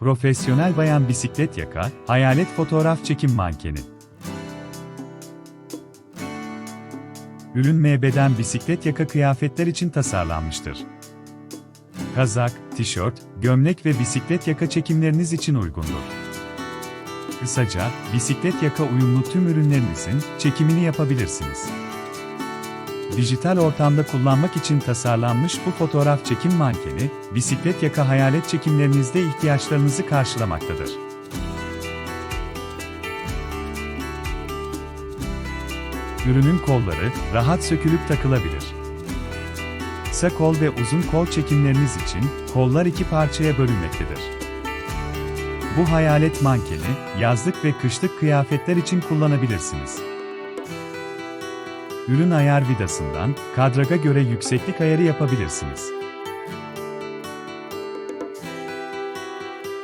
Profesyonel bayan bisiklet yaka, hayalet fotoğraf çekim mankeni. Ürün MB'den bisiklet yaka kıyafetler için tasarlanmıştır. Kazak, tişört, gömlek ve bisiklet yaka çekimleriniz için uygundur. Kısaca, bisiklet yaka uyumlu tüm ürünlerinizin çekimini yapabilirsiniz. Dijital ortamda kullanmak için tasarlanmış bu fotoğraf çekim mankeni, bisiklet yaka hayalet çekimlerinizde ihtiyaçlarınızı karşılamaktadır. Ürünün kolları rahat sökülüp takılabilir. Kısa kol ve uzun kol çekimleriniz için kollar iki parçaya bölünmektedir. Bu hayalet mankeni yazlık ve kışlık kıyafetler için kullanabilirsiniz. Ürün ayar vidasından kadraga göre yükseklik ayarı yapabilirsiniz.